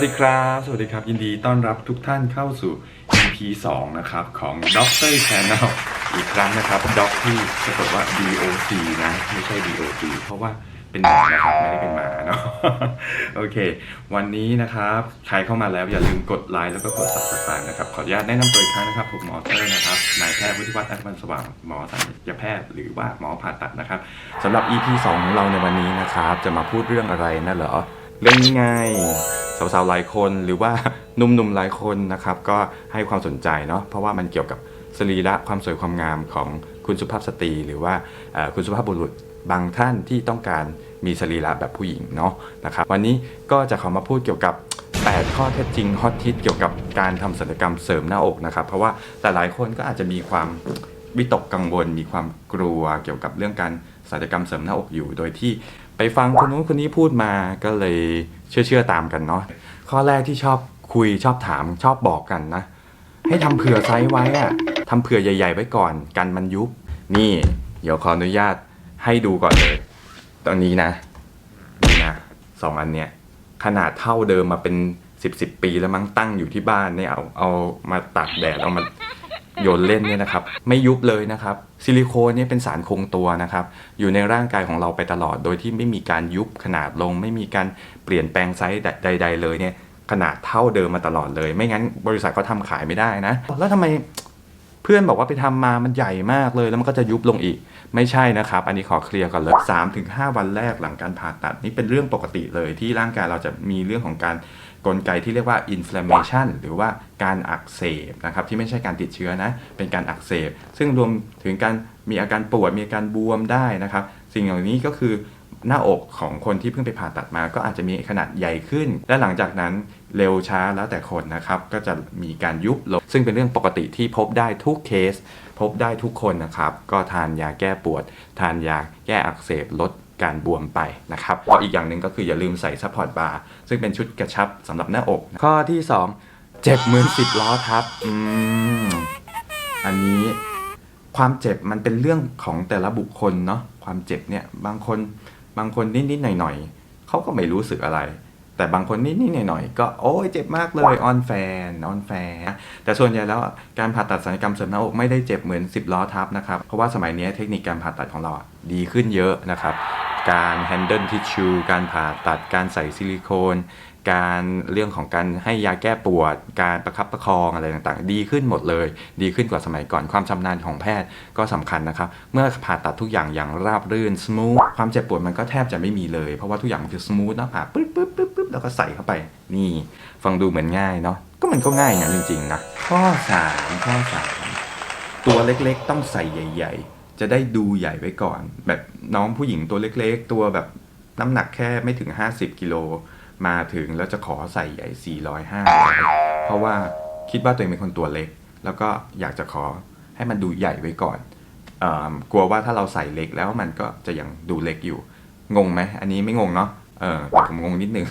วัสดีครับ สวัสดีครับ ยินดีต้อนรับทุกท่านเข้าสู่ EP 2 นะครับ ของ Doctor Channel อีกครั้งนะครับด็อกที่สะกดว่า DOC นะ ไม่ใช่ DOG เพราะว่าเป็นหมานะครับ ไม่ได้เป็นหมาเนาะโอเค วันนี้นะครับ ใครเข้ามาแล้วอย่าลืมกดไลค์แล้วก็กด subscribe นะครับ ขออนุญาตแนะนำตัวอีกครั้งนะครับ ผมหมอเตอร์นะครับ นายแพทย์วุฒิวัฒน์อัศวรรณสว่าง หมอสัญญแพทย์หรือว่าหมอผ่าตัดนะครับสำหรับ EP 2 ของเราในวันนี้นะครับ จะมาพูดเรื่องอะไรนะเหรอ เรื่องนี้ไง สาวๆหลายคนหรือว่าหนุ่มๆหลายคนนะครับก็ให้ความสนใจเนาะเพราะว่ามันเกี่ยวกับสรีระความสวยความงามของคุณสุภาพสตรี หรือว่าคุณสุภาพบุรุษบางท่านที่ต้องการมีสรีระแบบผู้หญิงเนาะนะครับวันนี้ก็จะขอมาพูดเกี่ยวกับ 8 ข้อเท็จจริงฮอตทิตเกี่ยวกับการทำศัลยกรรมเสริมหน้าอกนะครับ เพราะว่าแต่หลายคนก็อาจจะมีความวิตกกังวล มีความกลัวเกี่ยวกับเรื่องการศัลยกรรมเสริมหน้าอกอยู่ โดยที่ ไปฟังคนนู้นคนนี้พูดมาก็เลยเชื่อเชื่อตามกันเนาะข้อแรกที่ชอบคุยชอบถามชอบบอกกันนะ ให้ทำเผื่อไซส์ไว้อะทำเผื่อใหญ่ ๆ ไว้ก่อนกันมันยุบ นี่เดี๋ยวขออนุญาตให้ดูก่อนเลย ตอนนี้นะนี่นะสองอันเนี้ยขนาดเท่าเดิมมาเป็นสิบสิบปีแล้วมั้งตั้งอยู่ที่บ้านเนี่ยเอาเอามาตากแดดเอามา โยนเล่นเนี่ยนะครับไม่ยุบเลยนะครับซิลิโคนเนี่ยเป็นสารคงตัวนะครับอยู่ในร่างกายของเราไปตลอด โดยที่ไม่มีการยุบขนาดลง ไม่มีการเปลี่ยนแปลงไซส์ใด ๆ เลยเนี่ยขนาดเท่าเดิมมาตลอดเลย ไม่งั้นบริษัทเขาทำขายไม่ได้นะ แล้วทำไม พื่อนบอกว่าไปทำมามันใหญ่มากเลย แล้วมันก็จะยุบลงอีก ไม่ใช่นะครับ อันนี้ขอเคลียร์ก่อนเลยสามถึงห้าวันแรกหลังการผ่าตัด นี่เป็นเรื่องปกติเลยที่ร่างกายเราจะมีเรื่องของการกลไกที่เรียกว่า inflammation หรือว่าการอักเสบนะครับที่ไม่ใช่การติดเชื้อนะเป็นการอักเสบ ซึ่งรวมถึงการมีอาการปวดมีอาการบวมได้นะครับ สิ่งเหล่านี้ก็คือ หน้าอกของคนที่เพิ่งไปผ่าตัดมา ก็อาจจะมีขนาดใหญ่ขึ้น และหลังจากนั้นเร็วช้าแล้วแต่คนนะครับ ก็จะมีการยุบลงซึ่งเป็นเรื่องปกติที่พบได้ทุกเคส พบได้ทุกคนนะครับ ก็ทานยาแก้ปวด ทานยาแก้อักเสบลดการบวมไปนะครับอีกอย่างหนึ่งก็คืออย่าลืมใส่ซัพพอร์ตบาร์ซึ่งเป็นชุดกระชับสำหรับหน้าอก ข้อที่ 2 เจ็บเหมือนสิบล้อทับอืมอันนี้ความเจ็บมันเป็นเรื่องของแต่ละบุคคลเนาะความเจ็บเนี่ยบางคน บางคนนิดๆหน่อยๆเขาก็ไม่รู้สึกอะไร แต่บางคนนิดๆหน่อยๆก็โอ้ยเจ็บมากเลยออนแฟนออนแฟนแต่ส่วนใหญ่แล้วการผ่าตัดศัลยกรรมเสริมหน้าอกไม่ได้เจ็บเหมือน 10 ล้อทับนะครับเพราะว่าสมัยนี้เทคนิคการผ่าตัดของเราอะดีขึ้นเยอะนะครับการ handle tissue การผ่าตัดการใส่ซิลิโคน การเรื่องของการให้ยาแก้ปวด การประคับประคองอะไรต่างๆ ดีขึ้นหมดเลย ดีขึ้นกว่าสมัยก่อนความชำนาญของแพทย์ก็สำคัญนะครับ เมื่อผ่าตัดทุกอย่างอย่างราบรื่น smooth ความเจ็บปวดมันก็แทบจะไม่มีเลย เพราะว่าทุกอย่างมันคือ smooth นะผ่าปึ๊บปึ๊บปึ๊บปึ๊บแล้วก็ใส่เข้าไป นี่ฟังดูเหมือนง่ายเนาะก็มันก็ง่ายอย่างจริงๆนะข้อสามข้อสามตัวเล็กๆ ต้องใส่ใหญ่ ๆ จะได้ดูใหญ่ไว้ก่อน แบบน้องผู้หญิงตัวเล็ก ๆ ตัวแบบน้ำหนักแค่ไม่ถึง 50กิโล มาถึงแล้วจะขอใส่ใหญ่400 500เพราะว่าคิดว่าตัวเองเป็นคนตัวเล็ก แล้วก็อยากจะขอให้มันดูใหญ่ไว้ก่อนอกลัวว่าถ้าเราใส่เล็กแล้วมันก็จะยังดูเล็กอยู่ งงไหมอันนี้ไม่งงเนาะเออผมงงนิดนึง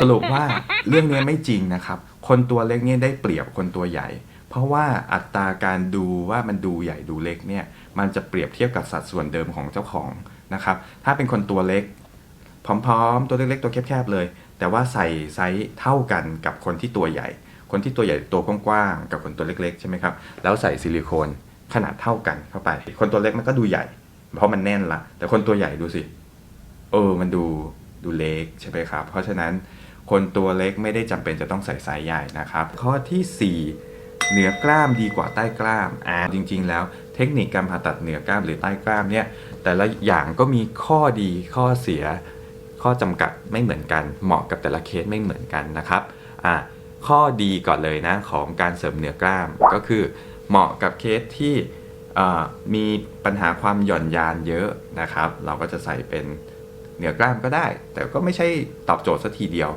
สรุปว่าเรื่องนี้ไม่จริงนะครับ คนตัวเล็กเนี่ยได้เปรียบคนตัวใหญ่ เพราะว่าอัตราการดูว่ามันดูใหญ่ดูเล็กเนี่ย มันจะเปรียบเทียบกับสัดส่วนเดิมของเจ้าของนะครับ ถ้าเป็นคนตัวเล็ก พร้อมๆ ตัวเล็กๆ ตัวแคบๆ เลย แต่ว่าใส่ไซส์เท่ากันกับคนที่ตัวใหญ่ คนที่ตัวใหญ่ตัวกว้างๆ กับคนตัวเล็กๆ ใช่ไหมครับ แล้วใส่ซิลิโคนขนาดเท่ากันเข้าไป คนตัวเล็กมันก็ดูใหญ่ เพราะมันแน่นละ แต่คนตัวใหญ่ดูสิ เออ มันดูดูเล็กใช่ไหมครับ เพราะฉะนั้นคนตัวเล็กไม่ได้จำเป็นจะต้องใส่ไซส์ใหญ่นะครับ ข้อทีสี่ 4 เหนือกล้ามดีกว่าใต้กล้าม อ่า จริง ๆ แล้วเทคนิคการผ่าตัดเหนือกล้ามหรือใต้กล้ามเนี่ย แต่ละอย่างก็มีข้อดีข้อเสีย ข้อจำกัดไม่เหมือนกัน เหมาะกับแต่ละเคสไม่เหมือนกันนะครับอ่าข้อดีก่อนเลยนะของการเสริมเหนือกล้ามก็คือเหมาะกับเคสที่มีปัญหาความหย่อนยานเยอะนะครับ เราก็จะใส่เป็นเหนือกล้ามก็ได้ แต่ก็ไม่ใช่ตอบโจทย์สัทีเดียว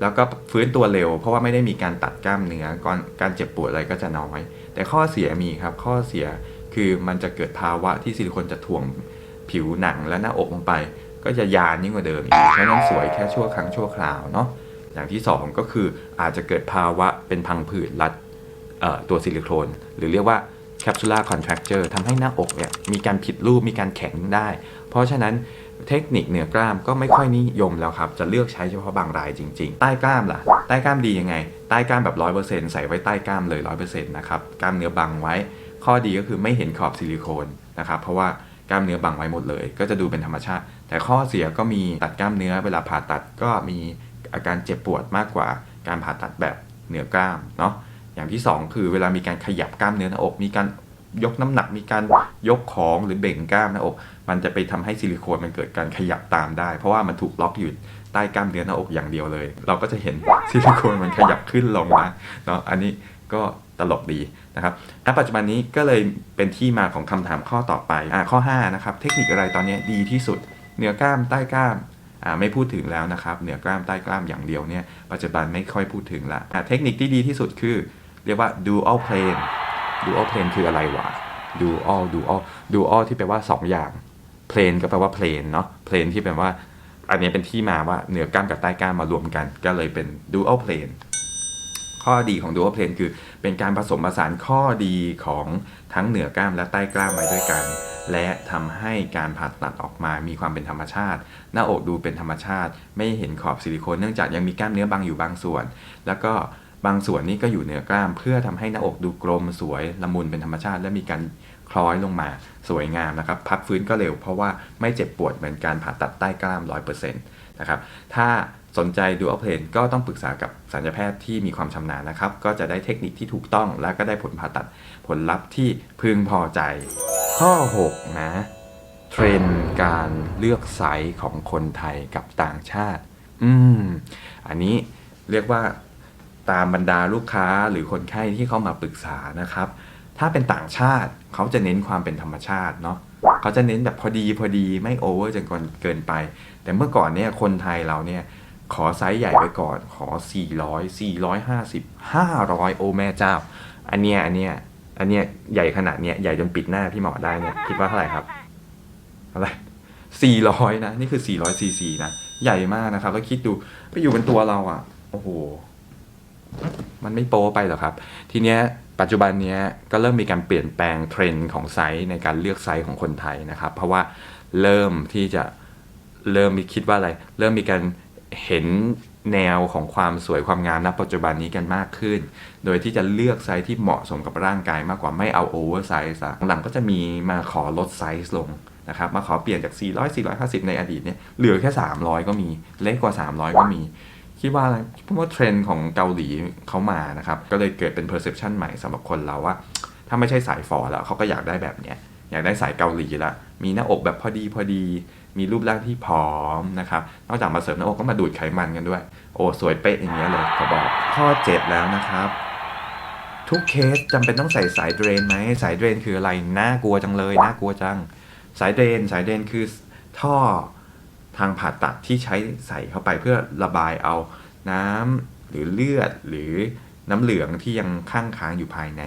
แล้วก็ฟื้นตัวเร็ว เพราะว่าไม่ได้มีการตัดกล้ามเนื้อก่อนการเจ็บปวดอะไรก็จะน้อย แต่ข้อเสียมีครับข้อเสียคือมันจะเกิดภาวะที่ซิลิโคนจะถ่วงผิวหนังและหน้าอกลงไป ก็จะยานยิ่งกว่าเดิมอีกเพราะนั้นสวยแค่ชั่วครั้งชั่วคราวเนาะอย่างที่ 2 ก็คืออาจจะเกิดภาวะเป็นพังผืดรัดตัวซิลิโคน หรือเรียกว่า capsular contracture ทำให้หน้าอกเนี่ยมีการผิดรูปมีการแข็งได้ เพราะฉะนั้นเทคนิคเหนือกล้ามก็ไม่ค่อยนิยมแล้วครับ จะเลือกใช้เฉพาะบางรายจริง ๆ ใต้กล้ามล่ะ ใต้กล้ามดียังไง ใต้กล้ามแบบ 100%ใส่ไว้ใต้กล้ามเลย 100%นะครับกล้ามเนื้อบังไว้ ข้อดีก็คือไม่เห็นขอบซิลิโคนนะครับเพราะว่ากล้ามเนื้อบังไว้หมดเลย ก็จะดูเป็นธรรมชาติ แต่ข้อเสียก็มีตัดกล้ามเนื้อเวลาผ่าตัดก็มีอาการเจ็บปวดมากกว่าการผ่าตัดแบบเหนือกล้ามเนาะอย่างที่สองคือเวลามีการขยับกล้ามเนื้อหน้าอก มีการยกน้ำหนักมีการยกของหรือเบ่งกล้ามหน้าอก มันจะไปทำให้ซิลิโคนมันเกิดการขยับตามได้ เพราะว่ามันถูกล็อกอยู่ใต้กล้ามเนื้อหน้าอกอย่างเดียวเลย เราก็จะเห็นซิลิโคนมันขยับขึ้นลงนะเนาะอันนี้ก็ตลกดีนะครับณปัจจุบันนี้ก็เลยเป็นที่มาของคำถามข้อต่อไปอ่าข้อ5นะครับเทคนิคอะไรตอนนี้ดีที่สุด เหนือกล้ามใต้กล้ามไม่พูดถึงแล้วนะครับ เหนือกล้ามใต้กล้ามอย่างเดียวเนี่ยปัจจุบันไม่ค่อยพูดถึงละเทคนิคที่ดีที่สุดคือ เรียกว่า dual plane dual plane คืออะไรวะ dual dual dual ที่แปลว่า 2 อย่าง plane ก็แปลว่า plane เนาะ plane ที่แปลว่า อันนี้เป็นที่มาว่าเหนือกล้ามกับใต้กล้ามมารวมกัน ก็เลยเป็น dual plane ข้อดีของ dual plane คือเป็นการผสมผสานข้อดีของทั้งเหนือกล้ามและใต้กล้ามไว้ด้วยกัน และทำให้การผ่าตัดออกมามีความเป็นธรรมชาติ หน้าอกดูเป็นธรรมชาติ ไม่เห็นขอบซิลิโคนเนื่องจากยังมีกล้ามเนื้อบางอยู่บางส่วน แล้วก็บางส่วนนี้ก็อยู่เหนือกล้าม เพื่อทำให้หน้าอกดูกลมสวยละมุนเป็นธรรมชาติ และมีการคล้อยลงมาสวยงามนะครับ พักฟื้นก็เร็วเพราะว่าไม่เจ็บปวดเหมือนการผ่าตัดใต้กล้าม 100% นะครับถ้าสนใจดูอัลเพลนก็ต้องปรึกษากับสัญญาแพทย์ที่มีความชำนาญนะครับ ก็จะได้เทคนิคที่ถูกต้องและก็ได้ผลผ่าตัดผลลัพธ์ที่พึงพอใจ ข้อ 6 นะเทรนการเลือกไซส์ของคนไทยกับต่างชาติ อืม อันนี้เรียกว่าตามบรรดาลูกค้าหรือคนไข้ที่เข้ามาปรึกษานะครับ ถ้าเป็นต่างชาติเขาจะเน้นความเป็นธรรมชาติเนาะเขาจะเน้นแบบพอดีพอดีไม่โอเวอร์จนเกินไป แต่เมื่อก่อนเนี่ยคนไทยเราเนี่ยขอไซส์ใหญ่ไว้ก่อนขอ 400 450 500 โอแม่เจ้า อันเนี้ยอันเนี้ยอันเนี้ยใหญ่ขนาดเนี้ยใหญ่จนปิดหน้าพี่หมอได้เนี่ยคิดว่าเท่าไหร่ครับอะไร400 นะ นี่คือ 400 ซีซีนะ ใหญ่มากนะครับ แล้วคิดดูไปอยู่เป็นตัวเราอะ โอ้โห มันไม่โป๊ไปหรอครับ ทีเนี้ยปัจจุบันเนี้ยก็เริ่มมีการเปลี่ยนแปลงเทรนด์ของไซส์ในการเลือกไซส์ของคนไทยนะครับ เพราะว่าเริ่มที่จะ เริ่มมีคิดว่าอะไร เริ่มมีการเห็นแนวของความสวยความงามณปัจจุบันนี้กันมากขึ้น โดยที่จะเลือกไซส์ที่เหมาะสมกับร่างกายมากกว่าไม่เอาโอเวอร์ไซส์หลังก็จะมีมาขอลดไซส์ลงนะครับมาขอเปลี่ยนจาก 400 450 ในอดีตเนี่ยเหลือแค่ 300 ก็มี เล็กกว่า 300 ก็มี คิดว่าอะไรเพราะว่าเทรนด์ของเกาหลีเขามานะครับ ก็เลยเกิดเป็น perception ใหม่สำหรับคนเราว่า ถ้าไม่ใช่สายฟอแล้วเขาก็อยากได้แบบเนี้ยอยากได้สายเกาหลีละมีหน้าอกแบบพอดีพอดี มีรูปร่างที่ผอมนะครับ นอกจากมาเสริมหน้าอกก็มาดูดไขมันกันด้วย โอ้สวยเป๊ะอย่างเงี้ยเลยขอบอก ข้อ 7 แล้วนะครับ ทุกเคสจำเป็นต้องใส่สายเดรนไหมสายเดรนคืออะไรน่ากลัวจังเลยน่ากลัวจัง สายเดรนสายเดรนคือท่อทางผ่าตัดที่ใช้ใส่เข้าไปเพื่อระบายเอาน้ำหรือเลือดหรือน้ำเหลืองที่ยังข้างค้างอยู่ภายใน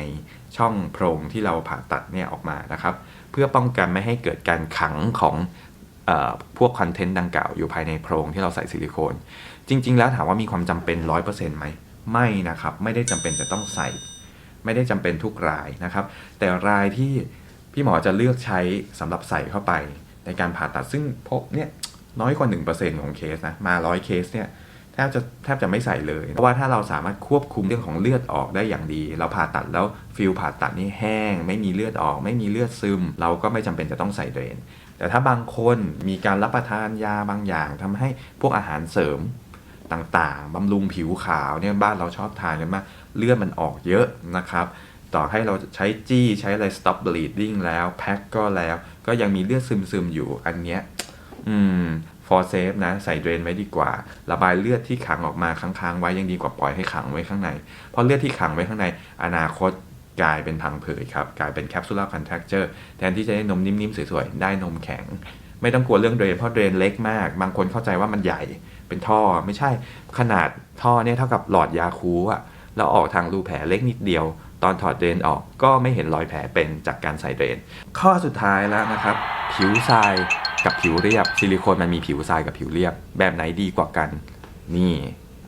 ช่องโพรงที่เราผ่าตัดเนี่ยออกมานะครับ เพื่อป้องกันไม่ให้เกิดการขังของ พวกคอนเทนต์ดังกล่าวอยู่ภายในโพรงที่เราใส่ซิลิโคน จริง ๆ แล้วถามว่ามีความจำเป็น 100%ไหมไม่นะครับ ไม่ได้จำเป็นจะต้องใส่ ไม่ได้จำเป็นทุกรายนะครับ แต่รายที่พี่หมอจะเลือกใช้สำหรับใส่เข้าไปในการผ่าตัดซึ่งพบเนี่ยน้อยกว่า 1%ของเคสนะมาร้อยเคสเนี่ยแทบจะแทบจะไม่ใส่เลย เพราะว่าถ้าเราสามารถควบคุมเรื่องของเลือดออกได้อย่างดี เราผ่าตัดแล้วฟิลผ่าตัดนี่แห้ง ไม่มีเลือดออก ไม่มีเลือดซึม เราก็ไม่จำเป็นจะต้องใส่เดรน แต่ถ้าบางคนมีการรับประทานยาบางอย่างทำให้พวกอาหารเสริมต่างๆบำรุงผิวขาวเนี่ยบ้านเราชอบทานกันมากเลือดมันออกเยอะนะครับ ต่อให้เราใช้จี้ใช้อะไร stop bleeding แล้วแพ็คก็แล้ว ก็ยังมีเลือดซึมๆอยู่อันเนี้ยอืม for safe นะ ใส่เดรนไว้ดีกว่า ระบายเลือดที่ขังออกมาค้างๆไว้ยังดีกว่าปล่อยให้ขังไว้ข้างใน เพราะเลือดที่ขังไว้ข้างใน อนาคต กลายเป็นพังผืดครับกลายเป็น capsular contracture แทนที่จะได้นมนิ่มๆสวยๆได้นมแข็ง ไม่ต้องกลัวเรื่องเดรนเพราะเดรนเล็กมาก บางคนเข้าใจว่ามันใหญ่เป็นท่อไม่ใช่ขนาดท่อเนี่ยเท่ากับหลอดยาคูอะแล้วออกทางรูแผลเล็กนิดเดียว ตอนถอดเดรนออกก็ไม่เห็นรอยแผลเป็นจากการใส่เดรน ข้อสุดท้ายแล้วนะครับ ผิวทรายกับผิวเรียบ ซิลิโคนมันมีผิวทรายกับผิวเรียบ แบบไหนดีกว่ากัน นี่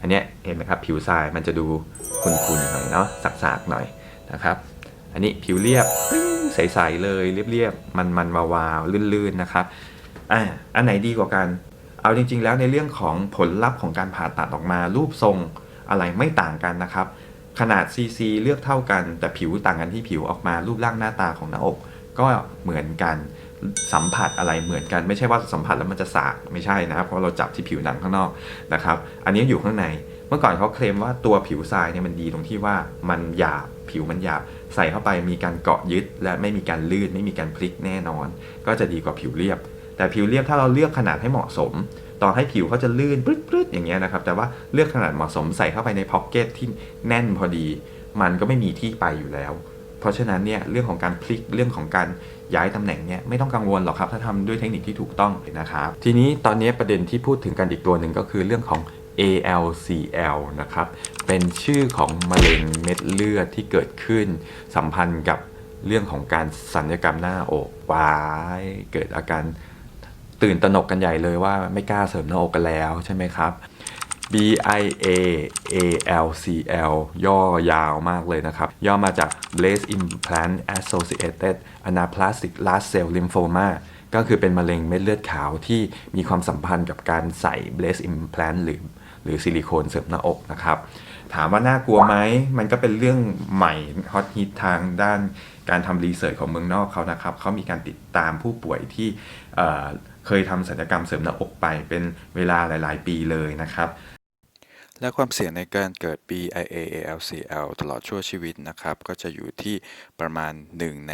อันเนี้ยเห็นไหมครับ ผิวทรายมันจะดูคุนๆหน่อยเนาะสักๆหน่อย นะครับ อันนี้ผิวเรียบใสๆเลยเรียบๆมันๆวาวๆลื่นๆนะครับอ่าอันไหนดีกว่ากัน เอาจริง ๆ แล้วในเรื่องของผลลัพธ์ของการผ่าตัดออกมา รูปทรงอะไรไม่ต่างกันนะครับ ขนาด CC เลือกเท่ากัน แต่ผิวต่างกันที่ผิวออกมารูปร่างหน้าตาของหน้าอก ก็เหมือนกันสัมผัสอะไรเหมือนกันไม่ใช่ว่าสัมผัสแล้วมันจะสากไม่ใช่นะครับเพราะเราจับที่ผิวหนังข้างนอกนะครับ อันนี้อยู่ข้างในเมื่อก่อนเขาเคลมว่าตัวผิวทรายเนี่ยมันดีตรงที่ว่ามันหยาบ ผิวมันหยาบใส่เข้าไปมีการเกาะยึด และไม่มีการลื่นไม่มีการพลิกแน่นอน ก็จะดีกว่าผิวเรียบ แต่ผิวเรียบถ้าเราเลือกขนาดให้เหมาะสม ต่อให้ผิวเขาจะลื่นปรึ๊ดๆอย่างเงี้ยนะครับแต่ว่าเลือกขนาดเหมาะสมใส่เข้าไปในพ็อกเก็ตที่แน่นพอดี มันก็ไม่มีที่ไปอยู่แล้ว เพราะฉะนั้นเนี่ยเรื่องของการพลิกเรื่องของการย้ายตำแหน่งเนี่ยไม่ต้องกังวลหรอกครับถ้าทำด้วยเทคนิคที่ถูกต้องนะครับทีนี้ตอนนี้ประเด็นที่พูดถึงกันอีกตัวหนึ่งก็คือเรื่องของ ALCL นะครับ เป็นชื่อของมะเร็งเม็ดเลือดที่เกิดขึ้น สัมพันธ์กับเรื่องของการสัญญกรรมหน้าอกวายเกิดอาการตื่นตระหนกกันใหญ่เลยว่าไม่กล้าเสริมหน้าอกกันแล้วใช่ไหมครับ B I A A L C L ย่อยาวมากเลยนะครับ ย่อมาจาก Breast Implant Associated Anaplastic Large Cell Lymphoma ก็คือเป็นมะเร็งเม็ดเลือดขาวที่มีความสัมพันธ์กับการใส่ breast implant หรือ หรือซิลิโคนเสริมหน้าอกนะครับ ถามว่าน่ากลัวไหมมันก็เป็นเรื่องใหม่ฮอตฮิตทางด้านการทำรีเสิร์ชของเมืองนอกเขานะครับเขามีการติดตามผู้ป่วยที่เอ่อเคยทำศัลยกรรมเสริมหน้าอกไปเป็นเวลาหลาย ๆ ปีเลยนะครับ และความเสี่ยงในการเกิด BIA-ALCL ตลอดชั่วชีวิตนะครับ ก็จะอยู่ที่ประมาณ 1 ใน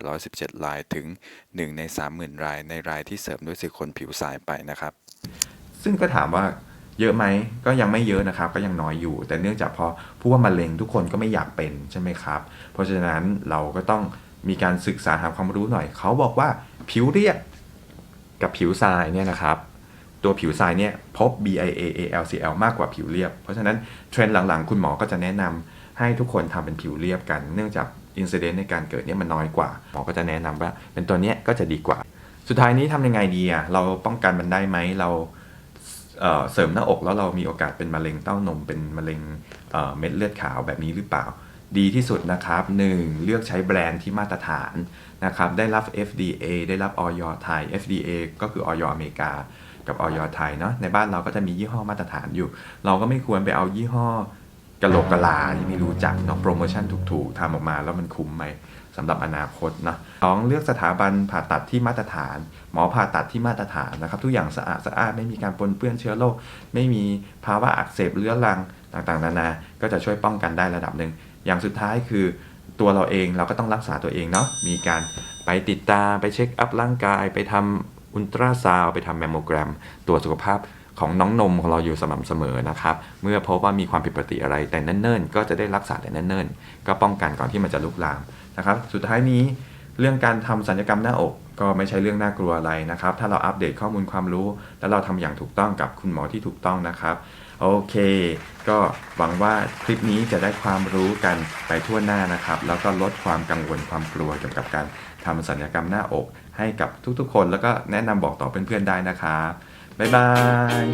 3,817 รายถึง 1 ใน 30,000 รายในรายที่เสริมด้วยซิลิโคนผิวสายไปนะครับ ซึ่งก็ถามว่า เยอะไหมก็ยังไม่เยอะนะครับ ก็ยังน้อยอยู่ แต่เนื่องจากพอพูดว่ามะเร็งทุกคนก็ไม่อยากเป็นใช่ไหมครับ เพราะฉะนั้นเราก็ต้องมีการศึกษาหาความรู้หน่อย เขาบอกว่าผิวเรียบกับผิวทรายเนี่ยนะครับตัวผิวทรายเนี่ยพบ BIA ALCL มากกว่าผิวเรียบ เพราะฉะนั้นเทรนด์หลังๆ คุณหมอก็จะแนะนำให้ทุกคนทำเป็นผิวเรียบกัน เนื่องจากอินซิเดนต์ในการเกิดเนี่ยมันน้อยกว่า หมอก็จะแนะนำว่าเป็นตัวเนี้ยก็จะดีกว่า สุดท้ายนี้ทำยังไงดีอะเราป้องกันมันได้ไหมเรา เสริมหน้าอกแล้วเรามีโอกาสเป็นมะเร็งเต้านมเป็นมะเร็งเอ่อเม็ดเลือดขาวแบบนี้หรือเปล่า ดีที่สุดนะครับ 1. เลือกใช้แบรนด์ที่มาตรฐานนะครับได้รับ FDA ได้รับออยไทย FDA ก็คือออยอเมริกากับออยไทยเนาะในบ้านเราก็จะมียี่ห้อมาตรฐานอยู่ เราก็ไม่ควรไปเอายี่ห้อกะโหลกกะลาที่ไม่รู้จักเนาะโปรโมชั่นถูกๆทำออกมาแล้วมันคุ้มไหม สำหรับอนาคตเนาะสองเลือกสถาบันผ่าตัดที่มาตรฐาน หมอผ่าตัดที่มาตรฐานนะครับ ทุกอย่างสะอาดสะอาดไม่มีการปนเปื้อนเชื้อโรคไม่มีภาวะอักเสบเรื้อรังต่างๆ นานา ก็จะช่วยป้องกันได้ระดับหนึ่ง อย่างสุดท้ายคือตัวเราเองเราก็ต้องรักษาตัวเองเนาะมีการไปติดตาไปเช็คอัพร่างกาย ไปทำอุลตราซาวด์ไปทำแมมโมแกรมตรวจสุขภาพ ของน้องนมของเราอยู่สม่ำเสมอนะครับ เมื่อพบว่ามีความผิดปกติอะไรแต่เนิ่นๆก็จะได้รักษาแต่เนิ่นๆก็ป้องกันก่อนที่มันจะลุกลามนะครับ สุดท้ายนี้เรื่องการทำศัลยกรรมหน้าอกก็ไม่ใช่เรื่องน่ากลัวอะไรนะครับ ถ้าเราอัปเดตข้อมูลความรู้ แล้วเราทำอย่างถูกต้องกับคุณหมอที่ถูกต้องนะครับโอเค ก็หวังว่าคลิปนี้จะได้ความรู้กันไปทั่วหน้านะครับ แล้วก็ลดความกังวลความกลัวเกี่ยวกับการทำศัลยกรรมหน้าอก ให้กับทุกๆ คน แล้วก็แนะนำบอกต่อเพื่อนๆได้นะครับ บ๊ายบาย